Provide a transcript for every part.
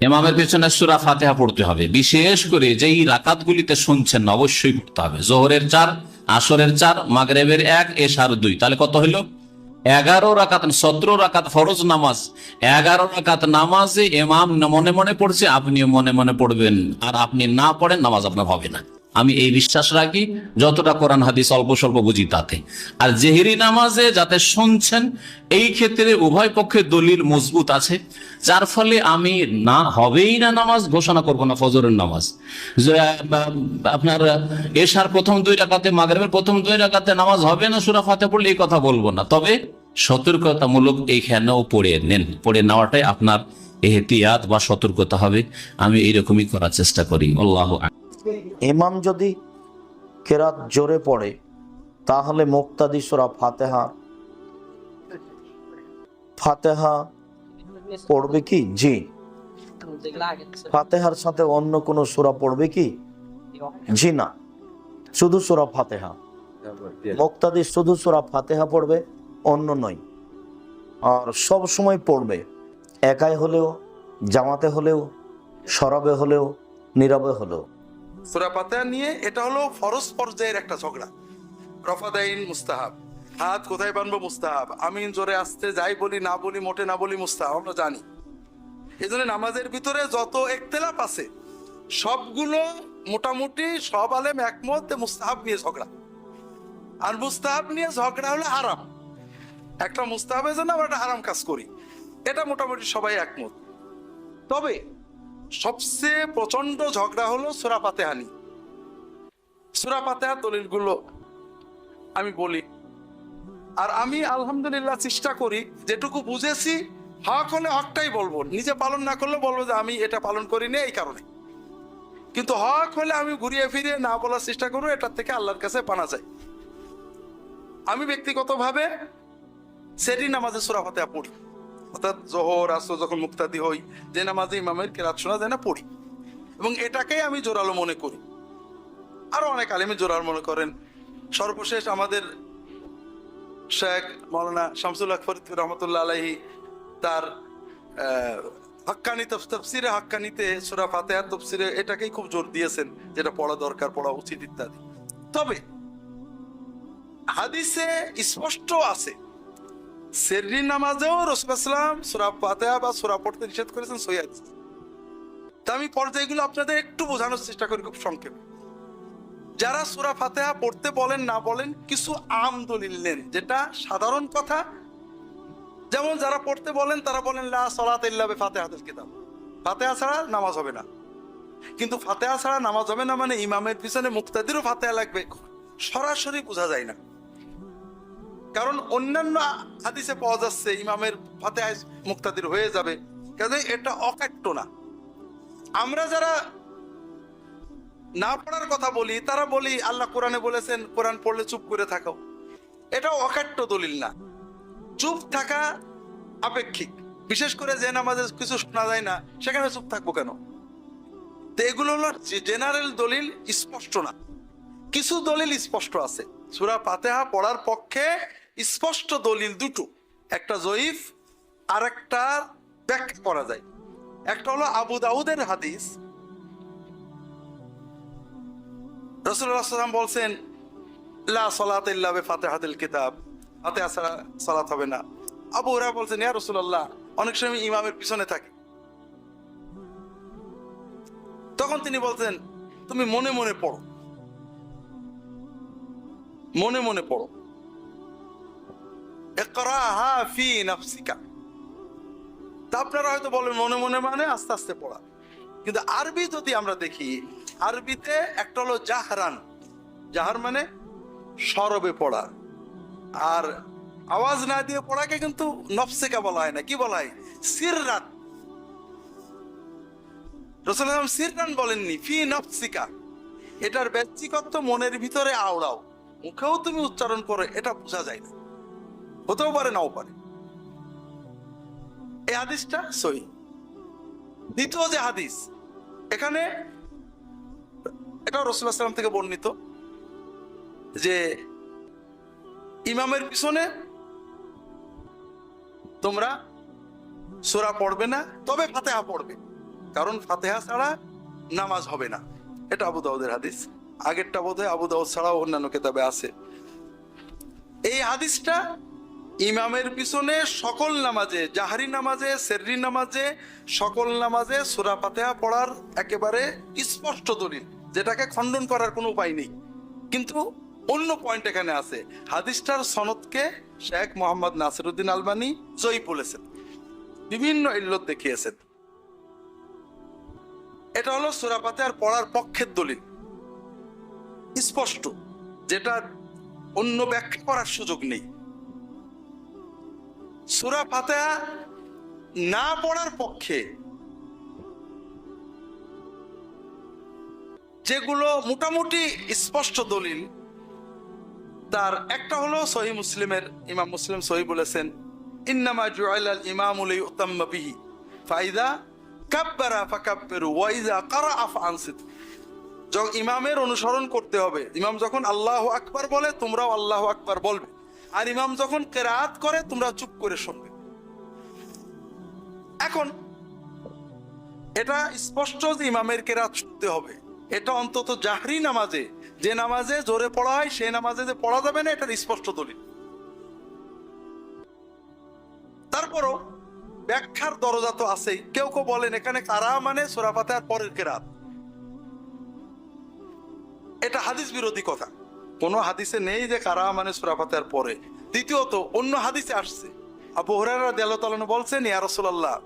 ইমামের পেছনে সুরা ফাতেহা পড়তে হবে। বিশেষ করে যেই রাকাতগুলিতে শুনছেন, অবশ্যই পড়তে হবে। জোহরের চার, আসরের চার, মাগরেবের এক, এশার দুই। তাহলে কত হইল? এগারো রাকাত, সতেরো রাকাত ফরজ নামাজ। এগারো রাকাত নামাজে এমাম মনে মনে পড়ছে আপনি মনে মনে পড়বেন। আর আপনি না পড়েন, নামাজ আপনার হবে না। আমি এই বিশ্বাস রাখি, যতটা কোরআন হাদিস অল্প স্বল্প বুঝি তাতে। আর জেহেরি নামাজে যাতে শুনছেন, এই ক্ষেত্রে উভয় পক্ষে দলিল মজবুত আছে, যার ফলে আমি না হবেই না নামাজ, ঘোষণা করব না ফজরের নামাজ। আপনার এশার প্রথম দুই রাকাতে, মাগরেবের প্রথম দুই রাকাতে নামাজ হবে না, সুরা ফাতে পড়লে এই কথা বলব না। তবে সতর্কতামূলক এইখানেও পড়ে নেন, পড়ে নেওয়াটাই আপনার এহতিয়াত বা সতর্কতা হবে। আমি এইরকমই করার চেষ্টা করি। আল্লাহ ইমাম যদি কেরাত জোরে পড়ে, তাহলে মুক্তাদি সুরা ফাতেহা ফাতেহা পড়বে কি? জি। ফাতেহার সাথে অন্য কোনো সুরা পড়বে কি? জি না। শুধু সুরা ফাতেহা। মুক্তাদি শুধু সুরা ফাতেহা পড়বে, অন্য নয়। আর সব সময় পড়বে। একাই হলেও, জামাতে হলেও সরাবে হলেও, নীরবে হলেও। সুরা পাতা নিয়ে এটা হলো ফরজ পর্যায়ের একটা ঝগড়া। রফাদাইন মুস্তাহাব। হাত কোথায় বানবো মুস্তাহাব? আমিন জোরে আসতে যাই বলি, না বলি, মোটে না বলি মুস্তাহাব, আমরা জানি। এই জন্য নামাজের ভিতরে যত একতেলাপ আছে, সবগুলো মোটামুটি সব আলেম একমত মুস্তাহাব নিয়ে ঝগড়া। আর মুস্তাহাব নিয়ে ঝগড়া হলো হারাম। একটা মুস্তাহাবের জন্য আমরা একটা হারাম কাজ করি। এটা মোটামুটি সবাই একমত। তবে সবচেয়ে প্রচণ্ড ঝগড়া হলো সুরা পাতেহা নিয়ে। সুরা দলিলগুলো আমি বলি। আর আমি আলহামদুলিল্লাহ চেষ্টা করি, যেটুকু বুঝেছি, হক হলে হকটাই বলব। নিজে পালন না করলে বলব যে আমি এটা পালন করিনি এই কারণে। কিন্তু হক হলে আমি ঘুরিয়ে ফিরিয়ে না বলার চেষ্টা করব, এটার থেকে আল্লাহর কাছে পানা যায়। আমি ব্যক্তিগতভাবে সেটি নামাজে সুরা ফাতেহা পড়ি। অর্থাৎ জোহর, আসর যখন মুক্তাদি হই, যে নামাজে ইমামের কেরাত শোনা যায় না, পড়ি। এবং এটাকেই আমি জোরালো মনে করি। আরও অনেক আলিমে জোরাল মনে করেন। সর্বশেষ আমাদের শেখ মৌলানা শামসুল হক ফরিদ রহমতুল্লাহ আলাহি তার হাক্কানি তফ- তফসিরে হাক্কানিতে সুরা ফাতেহার তফসিরে এটাকেই খুব জোর দিয়েছেন, যেটা পড়া দরকার, পড়া উচিত ইত্যাদি। তবে হাদিসে স্পষ্ট আছে নামাজেও রসুলাম সুরা বা সুরা পড়তে নিষেধ করেছেন সৈয়াদ তা আমি পর্যায়গুলো আপনাদের একটু বোঝানোর চেষ্টা করি খুব সংক্ষেপে। যারা সুরা ফাতেহা পড়তে বলেন, না বলেন, কিছু নেন, যেটা সাধারণ কথা। যেমন যারা পড়তে বলেন, তারা বলেন, লা ছাড়া নামাজ হবে না। কিন্তু ফাতেহা ছাড়া নামাজ হবে না মানে ইমামের পিছনে মুক্তাদিরও ফাতেহা লাগবে। সরাসরি বোঝা যায় না। কারণ অন্যান্য হাদিসে পাওয়া যাচ্ছে ইমামের ফাতে মুক্তাদির হয়ে যাবে। কাজে এটা অকাট্য না। আমরা যারা না পড়ার কথা বলি, তারা বলি, আল্লাহ কোরআনে বলেছেন, কোরআন পড়লে চুপ করে থাকো। এটা অকাট্য দলিল না। চুপ থাকা আপেক্ষিক। বিশেষ করে যে নামাজে কিছু শোনা যায় না, সেখানে চুপ থাকব কেন? তো এগুলো হলো জেনারেল দলিল, স্পষ্ট না। কিছু দলিল স্পষ্ট আছে। সুরা পাতেহা পড়ার পক্ষে স্পষ্ট দলিল দুটো। একটা জয়ীফ আর একটা ব্যাখ্যা করা যায়। একটা হলো আবু দাউদের হাদিস। রসুল্লাহ সাল্লাম বলছেন, লা সলাত ইল্লা বে কিতাব। ফাতেহা ছাড়া সালাত হবে না। আবু হুরায়রা বলছেন, ইয়া রাসূলুল্লাহ, অনেক সময় ইমামের পিছনে থাকি। তখন তিনি বলতেন তুমি মনে মনে পড়ো। মনে মনে পড়ো। ইকরাহা ফি নাফসিকা। তা আপনারা হয়তো বলেন, মনে মনে মানে আস্তে আস্তে পড়া। কিন্তু আরবি যদি আমরা দেখি, আরবিতে একটা হলো জাহরান। জাহার মানে সরবে পড়া। আর আওয়াজ না দিয়ে পড়াকে কিন্তু নফসেকা বলা হয় না। কি বলা হয়? সিররান। রসুল সিররান বলেননি, ফি নফসিকা। এটার ব্যক্তিগত মনের ভিতরে আওড়াও। মুখেও তুমি উচ্চারণ করো, এটা বোঝা যায় না। হতেও পারে, নাও পারে। এই হাদিসটা সই দ্বিতীয় যে হাদিস, এখানে এটা রসুল্লাহ সাল্লাম থেকে বর্ণিত যে ইমামের পিছনে তোমরা সোরা পড়বে না, তবে ফাতেহা পড়বে। কারণ ফাতেহা ছাড়া নামাজ হবে না। এটা আবু দাউদের হাদিস। আগেরটা বোধ হয় আবু দাউদ ছাড়াও অন্যান্য কেতাবে আছে। এই হাদিসটা ইমামের পিছনে সকল নামাজে, জাহারি নামাজে, সেররি নামাজে, সকল নামাজে সুরা ফাতেহা পড়ার একেবারে স্পষ্ট দলিল, যেটাকে খণ্ডন করার কোনো উপায় নেই। কিন্তু অন্য পয়েন্ট এখানে আছে। হাদিসটার সনদকে শেখ মোহাম্মদ নাসিরুদ্দিন আলবানি জয়ী বলেছেন, বিভিন্ন ইল্লত দেখিয়েছেন। এটা হলো সুরা ফাতেহার পড়ার পক্ষের দলিল। স্পষ্ট যেটা অন্য ব্যাখ্যা করার সুযোগ নেই। সুরা ফাতেহা না পড়ার পক্ষে যেগুলো মোটামুটি স্পষ্ট দলিল, তার একটা হলো সহি মুসলিমের, ইমাম মুসলিম সহি বলেছেন, ইন্নামা জুআইলাল ইমামু লিউতাম্মা বিহি, ফাইদা কাব্বারা ফাকাব্বিরু, ওয়া ইযা ফাআনসিতু। যখন ইমামের অনুসরণ করতে হবে, ইমাম যখন আল্লাহ আকবার বলে, তোমরাও আল্লাহ আকবার বলবে। আর ইমাম যখন কেরাত করে, তোমরা চুপ করে শুনবে। এখন, এটা স্পষ্ট যে ইমামের কেরাত শুনতে হবে। এটা অন্তত জাহরি নামাজে, যে নামাজে জোরে পড়া হয় সেই নামাজে যে পড়া যাবে না, এটার স্পষ্ট দলিল। তারপরও ব্যাখ্যার দরজা তো আছেই। কেউ কেউ বলেন, এখানে কারা মানে সোরাফাতে আর পরের কেরাত। এটা হাদিস বিরোধী কথা। কোন হাদিসে নেই যে কারা মানে সুরাফাতের পরে। দ্বিতীয়ত, অন্য হাদিসে আসছে। আবু হরারা দেয়ালতালন বলছেন, ইয়া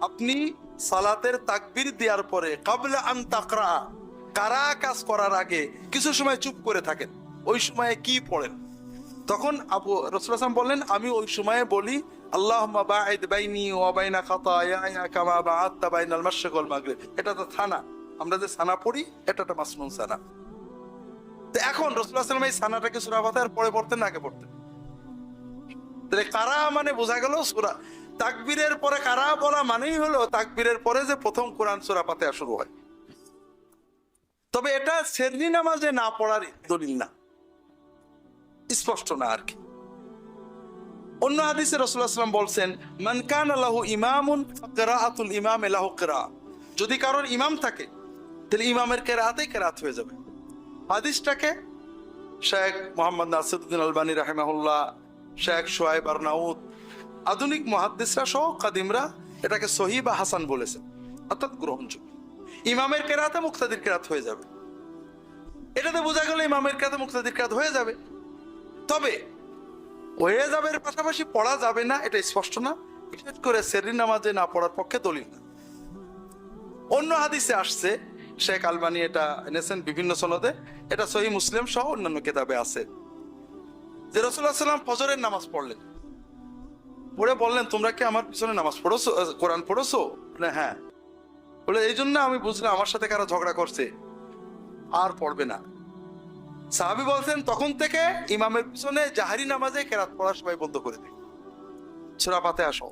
আপনি সালাতের তাকবির দেওয়ার পরে কাবলা আন তাকরা, কারা কাজ করার আগে কিছু সময় চুপ করে থাকেন, ওই সময়ে কি পড়েন? তখন আবু রসুল আসলাম বললেন, আমি ওই সময়ে বলি মাগরিব। এটা তো থানা। আমরা যে সানা পড়ি এটা একটা মাসনুন সানা। তো এখন রসুল্লাহ সাল্লাম এই সানাটাকে সুরা ফাতাহার পরে পড়তেন আগে পড়তেন। তাহলে কারা মানে বোঝা গেল সুরা তাকবীরের পরে কারা বলা মানেই হলো তাকবীরের পরে যে প্রথম কোরআন সুরা ফাতেহা শুরু হয়। তবে এটা সেরনি নামাজে না পড়ার দলিল না। স্পষ্ট না আর কি। অন্য হাদিসে রসুল্লাহ সাল্লাম বলছেন, মান কান আল্লাহু ইমামুন কেরাআতুল ইমাম এলাহু কেরা যদি কারোর ইমাম থাকে, তাহলে ইমামের কেরাতেই কেরাত হয়ে যাবে। হাদিসটাকে শেখ মোহাম্মদ নাসিরুদ্দিন আলবানী রাহেমাহুল্লাহ, শেখ আর নাউদ আধুনিক মহাদ্দিসরা সহ কাদিমরা এটাকে সহি বা হাসান বলেছেন, অর্থাৎ গ্রহণযোগ্য। ইমামের কেরাতে মুক্তাদির কেরাত হয়ে যাবে। এটাতে বোঝা গেল ইমামের কেরাতে মুক্তাদির কেরাত হয়ে যাবে। তবে হয়ে যাবে পাশাপাশি পড়া যাবে না, এটা স্পষ্ট না। বিশেষ করে সেরি নামাজে না পড়ার পক্ষে দলিল না। অন্য হাদিসে আসছে শেখ আলবানি, এটা এনেছেন বিভিন্ন সনদে। এটা সহি মুসলিম সহ অন্যান্য কেতাবে আছে। যে রসুল্লাহ সাল্লাম ফজরের নামাজ পড়লেন। পড়ে বললেন, তোমরা কি আমার পিছনে নামাজ পড়েছো? কোরআন পড়েছো? হ্যাঁ। বলে, এই জন্য আমি বুঝলাম আমার সাথে কারা ঝগড়া করছে। আর পড়বে না। সাহাবি বলছেন, তখন থেকে ইমামের পিছনে জাহারি নামাজে কেরাত পড়ার সবাই বন্ধ করে দেয় ছোড়া পাতে আসো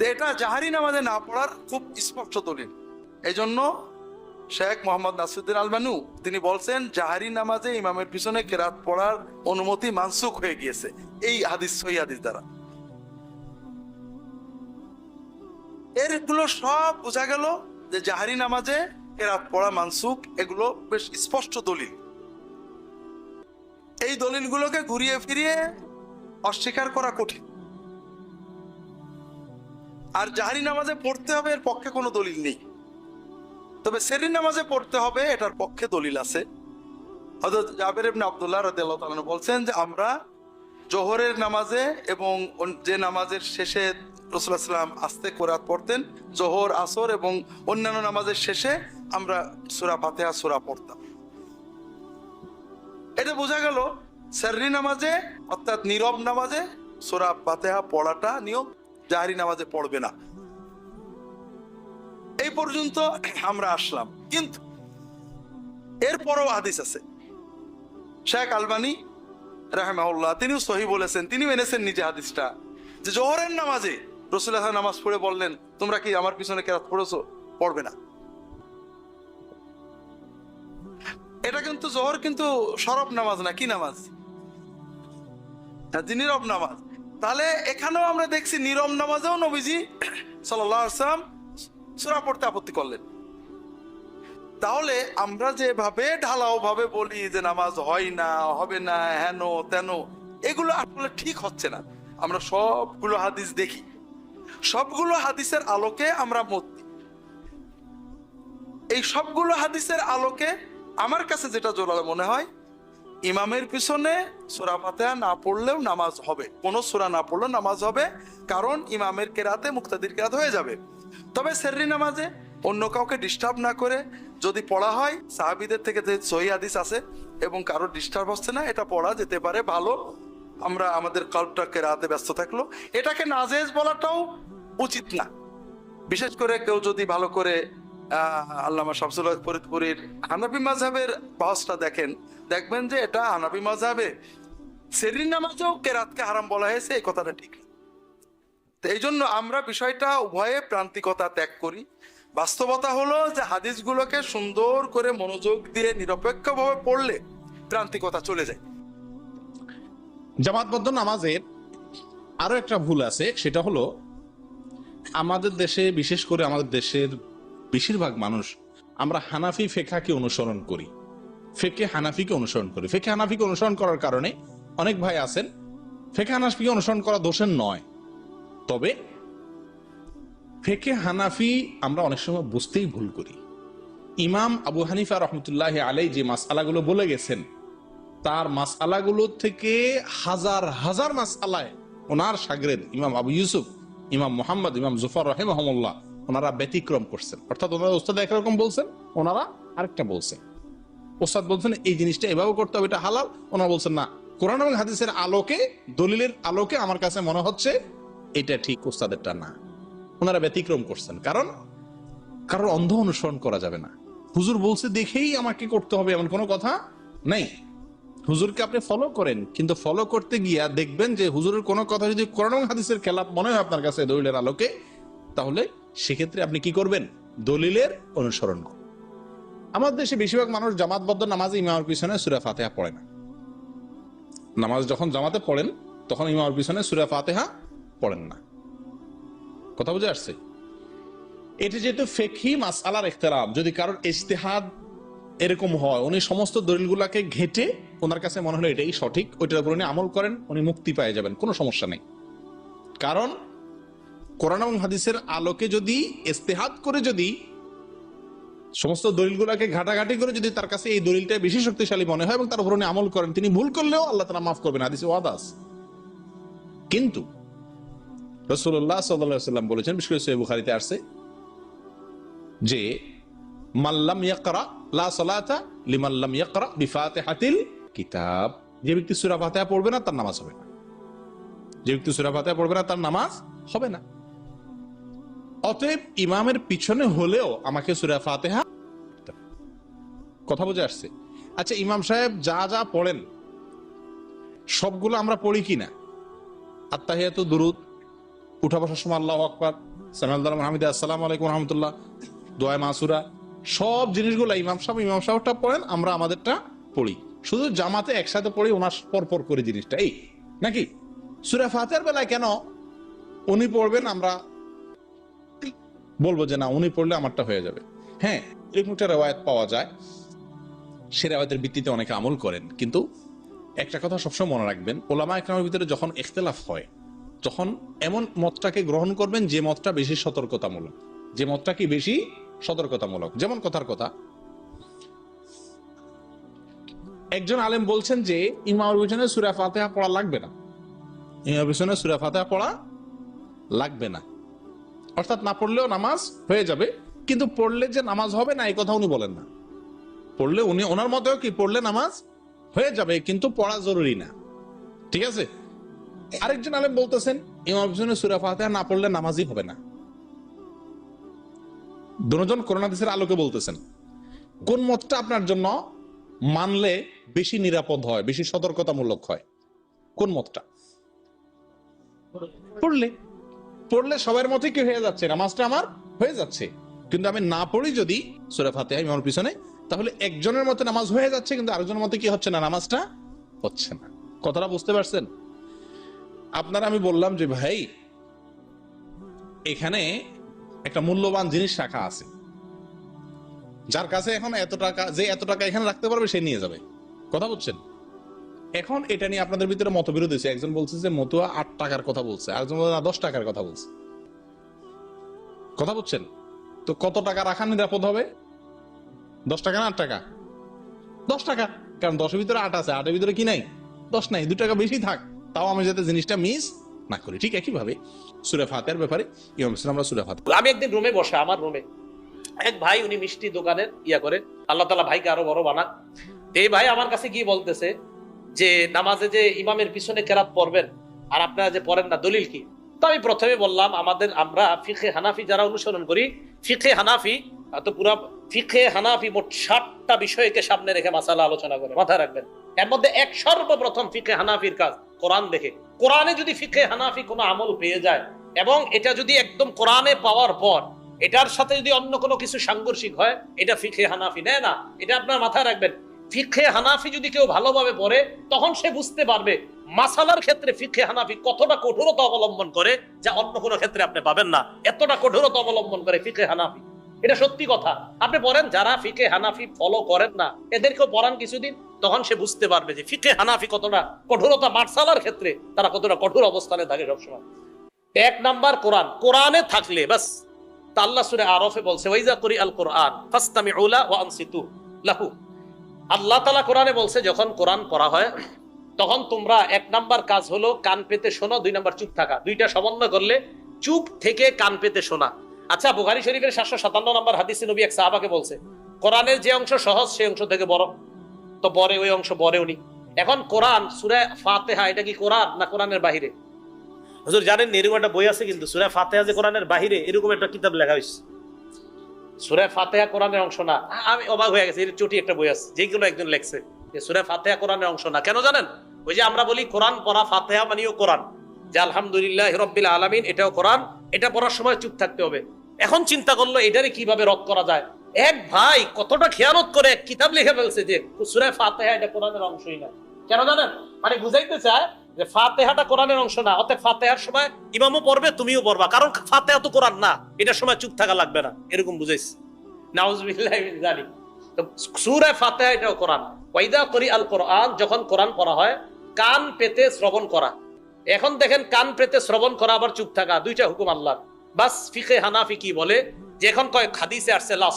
এটা জাহারি নামাজে না পড়ার খুব স্পষ্ট দলিল। এই জন্য শেখ মোহাম্মদ নাসিরুদ্দিন আলবানু, তিনি বলছেন, জাহারি নামাজে ইমামের পিছনে কেরাত পড়ার অনুমতি মানসুক হয়ে গিয়েছে। এই হাদিস, সহি হাদিস দ্বারা। এরগুলো সব বোঝা গেল যে জাহারি নামাজে কেরাত পড়া মানসুক এগুলো বেশ স্পষ্ট দলিল। এই দলিলগুলোকে ঘুরিয়ে ফিরিয়ে অস্বীকার করা কঠিন। আর জাহারি নামাজে পড়তে হবে, এর পক্ষে কোনো দলিল নেই। তবে সেরি নামাজে পড়তে হবে, এটার পক্ষে দলিল আছে। হযরত জাবের ইবনে আব্দুল্লাহ রাদিয়াল্লাহু বলছেন যে, আমরা জোহরের নামাজে এবং যে নামাজের শেষে রসুল্লাহ সাল্লাম আস্তে কোরআত পড়তেন, জোহর, আসর এবং অন্যান্য নামাজের শেষে আমরা সূরা ফাতিহা, সূরা পড়তাম। এটা বোঝা গেল, সাররি নামাজে অর্থাৎ নীরব নামাজে সূরা ফাতিহা পড়াটা নিয়ম, জাহারি নামাজে পড়বে না। এই পর্যন্ত আমরা আসলাম। কিন্তু এরপরও হাদিস আছে। শেখ আলবানী রাহেমাউল্লাহ তিনিও সহি বলেছেন তিনি এনেছেন নিজে হাদিসটা। যে জোহরের নামাজে রসুল্লাহ নামাজ পড়ে বললেন তোমরা কি আমার পিছনে কেরাত পড়েছো পড়বে না। এটা কিন্তু জোহর কিন্তু সরব নামাজ না কি নামাজ? হ্যাঁ, নীরব নামাজ। তাহলে এখানেও আমরা দেখছি নীরব নামাজেও নবীজি সাল্লাম সুরা পড়তে আপত্তি করলেন। তাহলে আমরা যেভাবে ঢালাও ভাবে বলি যে নামাজ হয় না, হবে না, হেন, তেন, এগুলো আসলে ঠিক হচ্ছে না। আমরা সবগুলো হাদিস দেখি। সবগুলো হাদিসের আলোকে আমরা মত এই সবগুলো হাদিসের আলোকে আমার কাছে যেটা জোরালো মনে হয়, ইমামের পিছনে সুরা ফাতেহা না পড়লেও নামাজ হবে। কোনো সোরা না পড়লেও নামাজ হবে, কারণ ইমামের কেরাতে, মুক্তাদির কেরাত হয়ে যাবে। তবে সেররি নামাজে অন্য কাউকে ডিস্টার্ব না করে যদি পড়া হয়, সাহাবিদের থেকে যে সহি হাদিস আছে এবং কারও ডিস্টার্ব হচ্ছে না, এটা পড়া যেতে পারে, ভালো। আমরা আমাদের কালটা কেরাতে ব্যস্ত থাকল। এটাকে নাজেজ বলাটাও উচিত না। বিশেষ করে কেউ যদি ভালো করে আল্লামা শামসুল ফরিদপুরীর হানাবি মাঝহের বাসটা দেখেন, দেখবেন যে এটা হানাবি মাঝহাবে সেরিন নামাজেও কেরাতকে হারাম বলা হয়েছে, এই কথাটা ঠিক। তো এই জন্য আমরা বিষয়টা উভয়ে প্রান্তিকতা ত্যাগ করি। বাস্তবতা হলো যে হাদিসগুলোকে সুন্দর করে মনোযোগ দিয়ে নিরপেক্ষভাবে পড়লে প্রান্তিকতা চলে যায়। জামাতবদ্ধ নামাজের আরও একটা ভুল আছে, সেটা হলো আমাদের দেশে, বিশেষ করে আমাদের দেশের বেশিরভাগ মানুষ, আমরা হানাফি ফেকাকে অনুসরণ করি। ফেকে হানাফিকে অনুসরণ করি। ফেকে হানাফিকে অনুসরণ করার কারণে অনেক ভাই আছেন, ফেকে হানাফিকে অনুসরণ করা দোষের নয়। তবে ফেকে হানাফি আমরা অনেক সময় বুঝতেই ভুল করি। ইমাম আবু হানিফা রহমতুল্লাহ আলাই যে মাসালাগুলো বলে গেছেন, তার মাসালাগুলো থেকে হাজার হাজার মাসালায় ওনার সাগরেদ ইমাম আবু ইউসুফ, ইমাম মোহাম্মদ, ইমাম জুফর রহিমহমুল্লাহ ওনারা ব্যতিক্রম করছেন। অর্থাৎ ওনারা ওস্তাদ একরকম বলছেন, ওনারা আরেকটা বলছেন। ওস্তাদ বলছেন, এই জিনিসটা এভাবে করতে হবে, এটা হালাল। ওনারা বলছেন, না, কোরআন এবং হাদিসের আলোকে, দলিলের আলোকে আমার কাছে মনে হচ্ছে এটা ঠিক ওস্তাদেরটা না। ওনারা ব্যতিক্রম করছেন। কারণ? কারোর অন্ধ অনুসরণ করা যাবে না। হুজুর বলছে, দেখেই আমাকে করতে হবে। এমন কোনো কথা নেই। হুজুরকে আপনি ফলো করেন। কিন্তু ফলো করতে গিয়া দেখবেন যে হুজুরের কোনো কথা যদি কোরআন এবং হাদিসের খেলাপ মনে হয় আপনার কাছে দলিলের আলোকে, তাহলে সেক্ষেত্রে আপনি কি করবেন? দলিলের অনুসরণ করুন। আমাদের দেশে বেশিরভাগ মানুষ জামাতবদ্ধ নামাজে ইমামের পিছনে সুরা ফাতেহা পড়ে না। নামাজ যখন জামাতে পড়েন, তখন ইমামের পিছনে সুরা ফাতেহা পড়েন না। কথা বুঝে আসছে? এটি যেহেতু ফেকহি মাসালার ইখতিলাফ যদি কারোর ইজতিহাদ এরকম হয়, উনি সমস্ত দলিলগুলাকে ঘেটে ওনার কাছে মনে হলো এটাই সঠিক, ওইটার উপর উনি আমল করেন, উনি মুক্তি পেয়ে যাবেন, কোনো সমস্যা নেই। কারণ কোরআন এবং হাদিসের আলোকে যদি ইস্তেহাদ করে যদি, সমস্ত দলিলগুলাকে ঘাটাঘাটি করে যদি তার কাছে এই দলিলটা বেশি শক্তিশালী মনে হয় এবং তার উপর উনি আমল করেন, তিনি ভুল করলেও আল্লাহ তারা মাফ করবেন, হাদিসে ওয়াদাস কিন্তু রসুল্লাহ সাল্লাম বলেছেন, বিশেষ করে বুখারীতে আসছে যে মাল্লাম ইয়াকরা, লা সালাতা লিমাল্লাম ইয়াকরা বিফাতিহাতিল কিতাব। যে ব্যক্তি সূরা পড়বে না, তার নামাজ হবে না। যে ব্যক্তি সূরা পড়বে না, তার নামাজ হবে না। অতএব ইমামের পিছনে হলেও আমাকে সূরা ফাতিহা। কথা বুঝে আসছে। আচ্ছা ইমাম সাহেব যা যা পড়েন, সবগুলো আমরা পড়ি কি না আত্মাহিয়াতু দুরুদ উঠা বসার সময় আল্লাহ আকবার সামিয়াল্লাহ মাহমুদ আসসালামু আলাইকুম রহমতুল্লাহ, দোয়া মাসুরা, সব জিনিসগুলো ইমাম সাহেব, ইমাম সাহেবটা পড়েন, আমরা আমাদেরটা পড়ি। শুধু জামাতে একসাথে পড়ি, ওনার পর পর করে জিনিসটা, এই, নাকি? সুরা ফাতের বেলায় কেন উনি পড়বেন, আমরা বলব যে না, উনি পড়লে আমারটা হয়ে যাবে। হ্যাঁ এরকম একটা রেওয়ায়ত পাওয়া যায়। সে রেওয়ায়তের ভিত্তিতে অনেকে আমল করেন, কিন্তু একটা কথা সবসময় মনে রাখবেন, ওলামা একরামের ভিতরে যখন ইখতলাফ হয় তখন এমন মতটাকে গ্রহণ করবেন যে মতটা বেশি সতর্কতামূলক, যে মতটা কি বেশি সতর্কতামূলক। যেমন কথার কথা, একজন আলেম বলছেন যে ইমামের পিছনে সুরা ফাতেহা পড়া লাগবে না। ইমামের পিছনে সুরা ফাতেহা পড়া লাগবে না। অর্থাৎ না পড়লেও নামাজ হয়ে যাবে, কিন্তু পড়লে যে নামাজ হবে না, এই কথা উনি বলেন না। পড়লে উনি, ওনার মতেও কি, পড়লে নামাজ হয়ে যাবে, কিন্তু পড়া জরুরি না। ঠিক আছে? আরেকজন আলেম বলতেছেন, ইমাম পিছনে সুরা ফাতিহা না পড়লে নামাজই হবে না। দুজন করোনাদিসের আলোকে বলতেছেন, কোন মতটা আপনার জন্য মানলে বেশি নিরাপদ হয়, বেশি সতর্কতামূলক হয়? কোন মতটা? পড়লে পড়লে সবার মতে কি হয়ে যাচ্ছে? নামাজটা আমার হয়ে যাচ্ছে। কিন্তু আমি না পড়ি যদি সুরা ফাতিহা ইমামের পিছনে, তাহলে একজনের মতে নামাজ হয়ে যাচ্ছে, কিন্তু আরেকজনের মতে কি হচ্ছে না? নামাজটা হচ্ছে না। কথাটা বুঝতে পারছেন? আপনারা আমি বললাম যে, ভাই, এখানে একটা মূল্যবান জিনিস রাখা আছে। যার কাছে এখন এত টাকা, যে এত টাকা এখানে রাখতে পারবে, সে নিয়ে যাবে। কথা বলছেন? এখন এটা নিয়ে আপনাদের ভিতরে মতবিরোধ হয়েছে। একজন বলছে যে, মতুয়া আট টাকার কথা বলছে আরেকজন বলছে, না, দশ টাকার কথা বলছে। কথা বলছেন? তো কত টাকা রাখা নিরাপদ হবে? দশ টাকা না আট টাকা? দশ টাকা। কারণ দশের ভিতরে আট আছে, আটের ভিতরে কি নাই? দশ নাই, দু টাকা বেশি থাক। তাও আমি যাতে জিনিসটা মিস না করি। ঠিক একইভাবে সুরে ফাতের ব্যাপারে ইমাম ইসলাম সুরে ফাতে আমি একদিন রুমে বসে, আমার রুমে এক ভাই উনি মিষ্টি দোকানের ইয়া করে আল্লাহ তালা ভাইকে আরও বড় বানাক। এই ভাই আমার কাছে গিয়ে বলতেছে যে, নামাজে যে ইমামের পিছনে কেরাত পড়বেন, আর আপনারা যে পড়েন না, দলিল কি? তো আমি প্রথমে বললাম, আমাদের আমরা ফিখে হানাফি যারা অনুসরণ করি ফিখে হানাফি তো পুরা ফিখে হানাফি মোট ষাটটা বিষয়কে সামনে রেখে মাসালা আলোচনা করে, মাথায় রাখবেন। এর মধ্যে এক সর্বপ্রথম ফিখে হানাফির কাজ, কোরআন দেখে। কোরআনে যদি ফিখে হানাফি কোনো আমল পেয়ে যায় এবং এটা যদি একদম কোরআনে পাওয়ার পর এটার সাথে যদি অন্য কোনো কিছু সাংঘর্ষিক হয়, এটা ফিখে হানাফি নেয় না। এটা আপনার মাথায় রাখবেন। ফিখে হানাফি যদি কেউ ভালোভাবে পড়ে, তখন সে বুঝতে পারবে মাসালার ক্ষেত্রে ফিখে হানাফি কতটা কঠোরতা অবলম্বন করে, যা অন্য কোনো ক্ষেত্রে আপনি পাবেন না। এতটা কঠোরতা অবলম্বন করে ফিখে হানাফি। এটা সত্যি কথা। আপনি পড়েন যারা ফিকে হানাফি ফলো করেন না, এদেরকেও পড়ান কিছুদিন, তখন সে বুঝতে পারবে যে ফিকে হানাফি কতটা কঠোরতা মার্শালার ক্ষেত্রে, তারা কতটা কঠোর অবস্থানে থাকে সবসময়। এক নাম্বার কোরআন। কোরআনে থাকলে বাস তা আল্লাহ সুরে আরফে বলছে, ওয়াইজা করি আল কোরআন ফাস্তামি উলা ওয়া আনসিতু লাহু। আল্লাহ তালা কোরআনে বলছে, যখন কোরআন পড়া হয়, তখন তোমরা এক নাম্বার কাজ হলো কান পেতে শোনো, দুই নাম্বার চুপ থাকা। দুইটা সমন্বয় করলে চুপ থেকে কান পেতে শোনা। আচ্ছা বুখারি শরীফের সাতশো সাতান্ন নম্বর হাদিসে নবী এক সাহাবাকে বলছে কোরআনের যে অংশ সহজ সেই অংশ থেকে বড়। তো বরে ওই অংশ বরে উনি এখন কোরআন সুরে ফাতেহা এটা কি কোরআন না কোরআনের বাহিরে? হুজুর জানেন এরকম একটা বই আছে কিন্তু সুরে ফাতেহা যে কোরআনের বাহিরে এরকম একটা কিতাব লেখা হয়েছে সুরে ফাতেহা কোরআনের অংশ না। আমি অবাক হয়ে গেছি এর চটি একটা বই আছে যে কোনো একজন লেখছে যে সুরে ফাতেহা কোরআনের অংশ না। কেন জানেন? ওই যে আমরা বলি কোরআন পড়া ফাতেহা মানিও কোরআন। যে আলহামদুলিল্লাহ রব্বিল আলামিন এটাও কোরআন। এটা পড়ার সময় চুপ থাকতে হবে। এখন চিন্তা করল, এটারে কীভাবে রদ করা যায়? এক ভাই কতটা খেয়ালত করে এক কিতাব লিখে ফেলছে যে, সুরে ফাতেহা এটা কোরআনের অংশই না। কেন জানেন? মানে বুঝাইতে চায় যে ফাতেহাটা কোরআনের অংশ না, অতএব ফাতেহার সময় ইমামও পড়বে, তুমিও পড়বা। কারণ ফাতেহা তো কোরআন না, এটার সময় চুপ থাকা লাগবে না। এরকম বুঝাইছে। নাউজুবিল্লাহি তো সূরা ফাতিহা এটাও কোরআন। ওয়াইদা করি আল কোরআন, যখন কোরআন পড়া হয়, কান পেতে শ্রবণ করা। এখন দেখেন, কান পেতে শ্রবণ করা, আবার চুপ থাকা, দুইটা হুকুম আল্লাহ বাস ফিখে হানাফি কি বলে যে এখন কয় হাদিসে আসছে, লা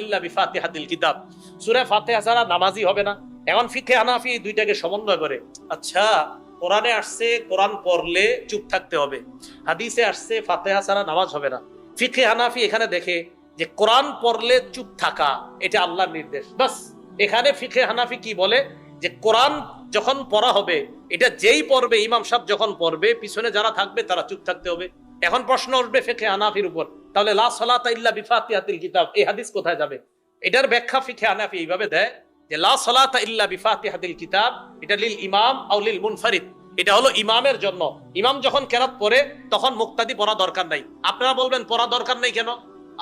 ইল্লা বিফাতিহাতিল কিতাব। সূরা ফাতিহা ছাড়া নামাজই হবে না। এখন ফিখে হানাফি দুইটাকে সমন্বয় করে। আচ্ছা কোরআনে আসছে, কোরআন পড়লে চুপ থাকতে হবে। হাদিসে আসছে, ফাতিহা ছাড়া নামাজ হবে না। ফিখে হানাফি এখানে দেখে যে কোরআন পড়লে চুপ থাকা, এটা আল্লাহর নির্দেশ। বাস, এখানে ফিখে হানাফি কি বলে? যে কোরআন যখন পড়া হবে, এটা যেই পড়বে, ইমাম সাহেব যখন পড়বে, পিছনে যারা থাকবে তারা চুপ থাকতে হবে। এখন প্রশ্ন উঠবে ফিকে হানাফির উপর। তাহলে লা সালাতা ইল্লা বিফাতিহাতিল কিতাব, এই হাদিস কোথায় যাবে? এটার ব্যাখ্যা ফিকে হানাফি এইভাবে দেয় যে লা সালাতা ইল্লা বিফাতিহাতিল কিতাব, এটা লিল ইমাম আও লিল মুনফারিদ। এটা হলো ইমামের জন্য ইমাম যখন কেরাত পড়ে, তখন মুক্তাদি পড়া দরকার নাই। আপনারা বলবেন, পড়া দরকার নাই কেন?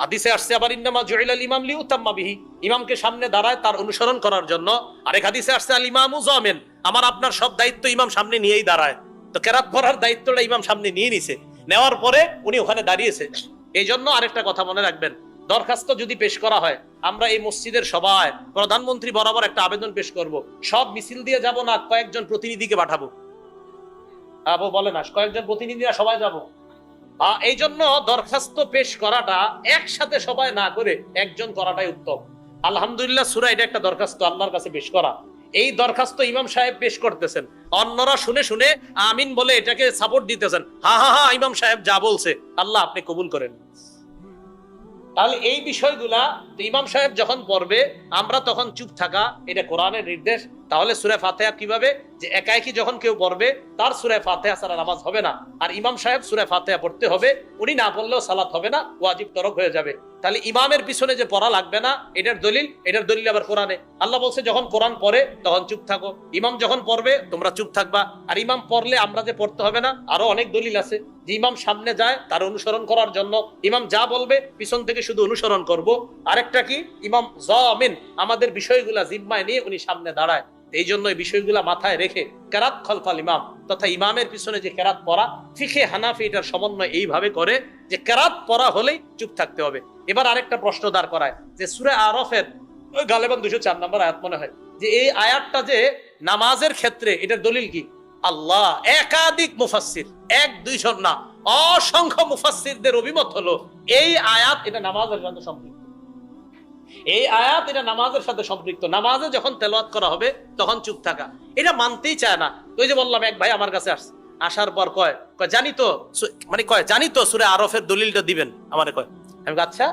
হাদিসে আসছে, আবার ইন্নামা জুইলাল ইমাম লিউতাম্মা বিহি। ইমামকে সামনে দাঁড়ায় তার অনুসরণ করার জন্য। আরেক হাদিসে আসছে, আল ইমামু জামিন। আমার আপনার সব দায়িত্ব ইমাম সামনে নিয়েই দাঁড়ায়। তো কেরাত পড়ার দায়িত্বটা ইমাম সামনে নিয়ে নিছে। নেওয়ার পরে উনি ওখানে দাঁড়িয়েছে। এই জন্য আরেকটা কথা মনে রাখবেন, দরখাস্ত যদি পেশ করা হয়, আমরা এই মসজিদের সবাই প্রধানমন্ত্রী বরাবর একটা আবেদন পেশ করব। সব মিছিল দিয়ে যাব না, কয়েকজন প্রতিনিধিকে পাঠাবো? আবু বলে না, কয়েকজন প্রতিনিধিরা সবাই যাব। এই জন্য দরখাস্ত পেশ করাটা একসাথে সবাই না করে একজন করাটাই উত্তম। আলহামদুলিল্লাহ, সুরা এটা একটা দরখাস্ত, আল্লাহর কাছে পেশ করা। এই দরখাস্ত ইমাম সাহেব পেশ করতেছেন। অন্যরা শুনে শুনে আমিন বলে এটাকে সাপোর্ট দিতেছেন। হা হা হা, ইমাম সাহেব যা বলছে, আল্লাহ আপনি কবুল করেন। তাহলে এই বিষয়গুলা ইমাম সাহেব যখন পড়বে, আমরা তখন চুপ থাকা, এটা কোরআনের নির্দেশ তাহলে সুরে ফাতেহা কীভাবে? যে একা একই যখন কেউ পড়বে, তার সুরে ফাতেহা ছাড়া নামাজ হবে না। আর ইমাম সাহেব সুরে ফাতেহা পড়তে হবে, উনি না পড়লেও সালাত হবে না, ওয়াজিব তরক হয়ে যাবে। তাহলে ইমামের পিছনে যে পড়া লাগবে না, এটার দলিল এটার দলিল আবার কোরআনে। আল্লাহ বলছে, যখন কোরআন পড়ে, তখন চুপ থাকো। ইমাম যখন পড়বে, তোমরা চুপ থাকবা। আর ইমাম পড়লে আমরা যে পড়তে হবে না, আরও অনেক দলিল আছে। যে ইমাম সামনে যায়, তার অনুসরণ করার জন্য। ইমাম যা বলবে, পিছন থেকে শুধু অনুসরণ করব। আরেকটা কি? ইমাম জামিন, আমাদের বিষয়গুলা জিম্মায় নিয়ে উনি সামনে দাঁড়ায়। এই জন্য এই বিষয়গুলা মাথায় রেখে কেরাত খলফাল ইমাম তথা ইমামের পিছনে যে কেরাত পড়া, ফিখে হানাফি এটার সমন্বয় এইভাবে করে যে কেরাত পড়া হলেই চুপ থাকতে হবে। এবার আরেকটা প্রশ্ন দাঁড় করায়, যে সুরে আরফের গালেবান দুশো চার নম্বর আয়াত মনে হয়, যে এই আয়াতটা যে নামাজের ক্ষেত্রে এটার দলিল কি? আল্লাহ একাধিক মুফাসসির, এক দুইজন না, অসংখ্য মুফাসসিরদের অভিমত হলো এই আয়াত এটা নামাজের জন্য সম্পৃক্ত এই আয়াত এটা নামাজের সাথে সম্পৃক্ত। নামাজে যখন তেলাওয়াত করা হবে, তখন চুপ থাকা। এটা মানতেই চায় না। ওই যে বললাম, এক ভাই আমার কাছে আসছে। আসার পর কয় কয়, জানি তো মানে কয়, জানি তো সুরে আরফের দলিলটা দিবেন। আমারে কয়, আমি আচ্ছা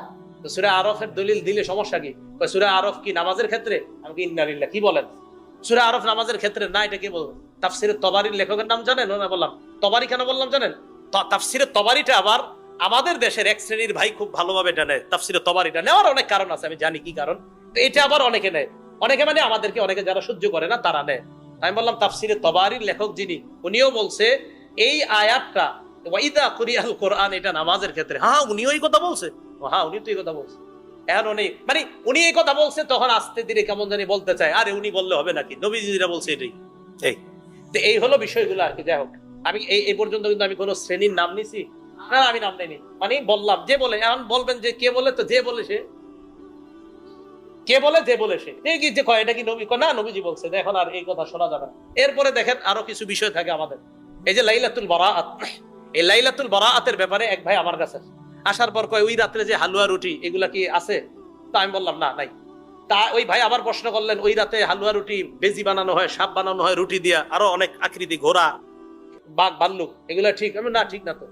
সুরে আরফের দলিল দিলে সমস্যা কি? কয়, সুরে আরফ কি নামাজের ক্ষেত্রে? আমি কি ইন্নারিল্লাহ কি বলেন? সুরে আরফ নামাজের ক্ষেত্রে না, এটা কি বলব? তাফসিরে তবারির লেখকের নাম জানেন? না, বললাম। তবারি কেন বললাম জানেন? তাফসিরে তবারিটা আবার আমাদের দেশের এক শ্রেণির ভাই খুব ভালোভাবে এটা নেয়। তাফসিরে তবারিটা নেওয়ার অনেক কারণ আছে, আমি জানি কি কারণ। তো এটা আবার অনেকে নেয়। অনেকে মানে আমাদেরকে, অনেকে যারা সহ্য করে না, তারা নেয়। আমি বললাম, তাফসিরে তবারির লেখক যিনি, উনিও বলছে, এই আয়াতটা, ওয়াইদা কুরিয়াল কোরআন, এটা নামাজের ক্ষেত্রে। হ্যাঁ উনিও এই কথা বলছে। হ্যাঁ উনি তো এই কথা বলছে। এখন উনি মানে উনি এই কথা বলছে, তখন আস্তে ধীরে কেমন জানি বলতে চায়। আরে, উনি বললে হবে নাকি? নবীজিরা বলছে এটাই। এই। তো এই হলো বিষয়গুলো আর কি। যাই হোক, আমি এই পর্যন্ত কিন্তু আমি কোনো শ্রেণির নাম নিছি। না, আমি নাম নেইনি। মানে বললাম, যে বলে, এখন বলবেন যে কে বলে, তো যে বলে সে। কে বলে, যে বলে সে। এই যে কয়, এটা কি নবী? না, নবীজি বলছে এখন আর এই কথা শোনা যাবে এরপরে দেখেন আরও কিছু বিষয় থাকে আমাদের। এই যে লাইলাতুল বারাআত। এই লাইলাতুল বারাআতের ব্যাপারে এক ভাই আমার কাছে আসার পর কয়, ওই রাত্রে যে হালুয়া রুটি, এগুলা কি আছে? তা আমি বললাম, না, নাই। তা ওই ভাই আবার প্রশ্ন করলেন, ওই রাতে হালুয়া রুটি, বেজি বানানো হয়, সাপ বানানো হয়, রুটি দিয়া, আরও অনেক আকৃতি, ঘোড়া, বাঘ ভাল্লুক এগুলা ঠিক? আমি না, ঠিক না তো।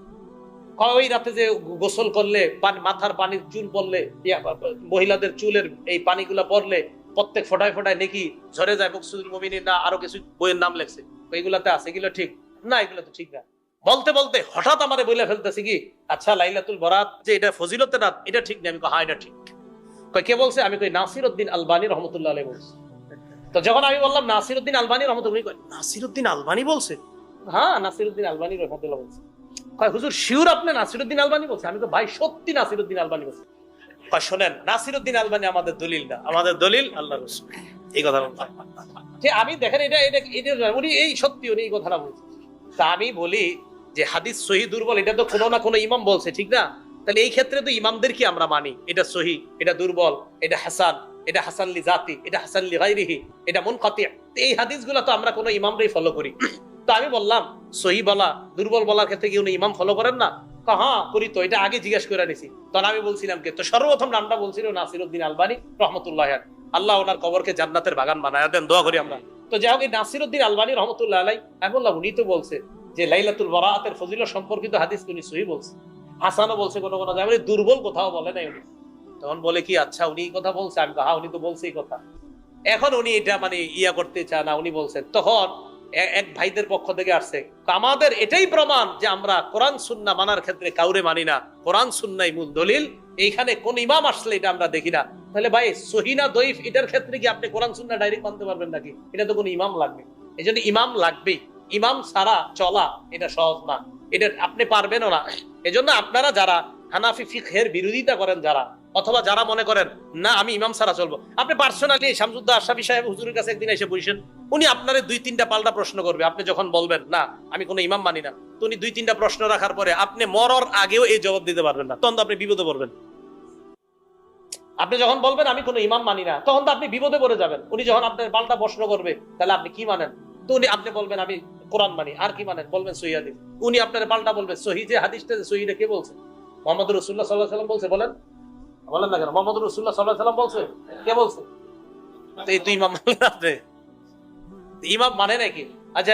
ওই রাতে যে গোসল করলে পানি মাথার পানির চুল পড়লে মহিলাদের চুলের এই পানিগুলা পড়লে প্রত্যেক ফোটায় ফোটায় নাকি ঝরে যায় মুকসুদুল মুমিনিন না আরও কিছু বইয়ের নাম লেখছে। এগুলাতে আছে এগুলো ঠিক? না এগুলো তো ঠিক না। বলতে বলতে হঠাৎ আমারে বলে ফেলতেছি কি? আচ্ছা লাইলাতুল বরাত যে এটা ফজিলতের রাত এটা ঠিক না। আমি কই, হ্যাঁ এটা ঠিক। কই কে বলছে? আমি কই নাসির উদ্দিন আলবানী রহমতুল্লাহ আলাইহি বলছে। তো যখন আমি বললাম নাসির উদ্দিন আলবানী রহমতুল্লাহ কই? নাসির উদ্দিন আলবানী বলছে? হ্যাঁ নাসির উদ্দিন আলবানী রহমতুল্লাহ বলছে। কয় হুজুর শিওর আপনি নাসির উদ্দিন আলবানী বলছে আমি তো ভাই সত্যি নাসির উদ্দিন আলবানী বলছে। কয় শোনেন নাসির উদ্দিন আলবানী আমাদের দলিল না। আমাদের দলিল আল্লাহ রসুল। এই কথা যে আমি দেখেন এটা এটা এটা উনি এই সত্যি উনি এই কথাটা বলছে তা আমি বলি যে হাদিস সহি দুর্বল এটা তো কোনো না কোনো ইমাম বলছে ঠিক না? তাহলে এই ক্ষেত্রে তো ইমামদেরকে আমরা মানি? এটা সহি এটা দুর্বল এটা হাসান। এটা হাসান লি জাতি, এটা হাসান লি গাইরিহি এটা মুনকাতি। এই হাদিসগুলো তো আমরা কোনো ইমামরাই ফলো করি। তো আমি বললাম, সহি বলা, দুর্বল বলার ক্ষেত্রে কি উনি ইমাম ফলো করেন না? হ্যাঁ করি তো, এটা আগে জিজ্ঞেস করে নিছি। তখন আমি বলছিলাম কি? তো সর্বপ্রথম নামটা বলছিল নাসিরউদ্দিন আলবানী, রহমতুল্লাহ আল্লাহ ওনার কবরকে জান্নাতের বাগান বানায় দেন, দোয়া করি আমরা। তো যাই হোক, এই নাসিরউদ্দিন আলবানী, রহমতুল্লাহ আলাই আমি বললাম উনি তো বলছে যে লাইলাতুল বারাআতের ফজিল সম্পর্কিত হাদিস উনি সহি বলছে। হাসানও বলছে কোনো কোনো জায়গায় দুর্বল কোথাও বলে নাই উনি। তখন বলে কি আচ্ছা উনি কথা বলছে, আমি হ্যাঁ উনি তো বলছে এই কথা। এখন উনি এটা মানে ইয়া করতে চায় না, উনি বলছেন তখন এক ভাইদের পক্ষ থেকে আসছে। আমাদের এটাই প্রমাণ যে আমরা কোরআন, সুন্না মানার ক্ষেত্রে কাউরে মানি না। কোরআন, সুন্নাই মূল দলিল। এইখানে কোন ইমাম আসলে এটা আমরা দেখি না। তাহলে ভাই সহিনা দইফ এটার ক্ষেত্রে কি আপনি কোরআন, সুন্না ডাইরেক্ট মানতে পারবেন নাকি? এটা তো কোনো ইমাম লাগবে। এই জন্য ইমাম লাগবেই। ইমাম ছাড়া চলা এটা সহজ না। এটা আপনি পারবেনও না। এজন্য আপনারা যারা হানাফি ফিকহের বিরোধিতা করেন, যারা অথবা যারা মনে করেন, না, আমি ইমাম ছাড়া চলবো। আপনি পার্সোনালি শামসুদ্দা আশরাফি সাহেব হুজুরের কাছে একদিন এসে বসেন উনি আপনারে দুই তিনটা পাল্টা প্রশ্ন করবে। আপনি যখন বলবেন, না, আমি কোনো ইমাম মানি না, তো উনি দুই তিনটা প্রশ্ন রাখার পরে আপনি মরর আগেও এই জবাব দিতে পারবেন না। তখন তো আপনি বিপদে পড়বেন। আপনি যখন বলবেন, আমি কোনো ইমাম মানি না, তখন তো আপনি বিপদে পড়ে যাবেন। উনি যখন আপনার পাল্টা প্রশ্ন করবে, তাহলে আপনি কি মানেন? তো উনি, আপনি বলবেন, আমি কোরআন মানি। আর কি মানেন? বলবেন সহি হাদিস। উনি আপনার পাল্টা বলবেন সহি যে হাদিসটা, সহিটা কে বলছে? মোহাম্মদ রসুল্লাহ সাল্লাহ সাল্লাম বলছে, বলেন বলেন না কেন? মোহাম্মদ রসুল্লাহ বলছে। কে বলছে? এই ইমাম মানে নাকি? আচ্ছা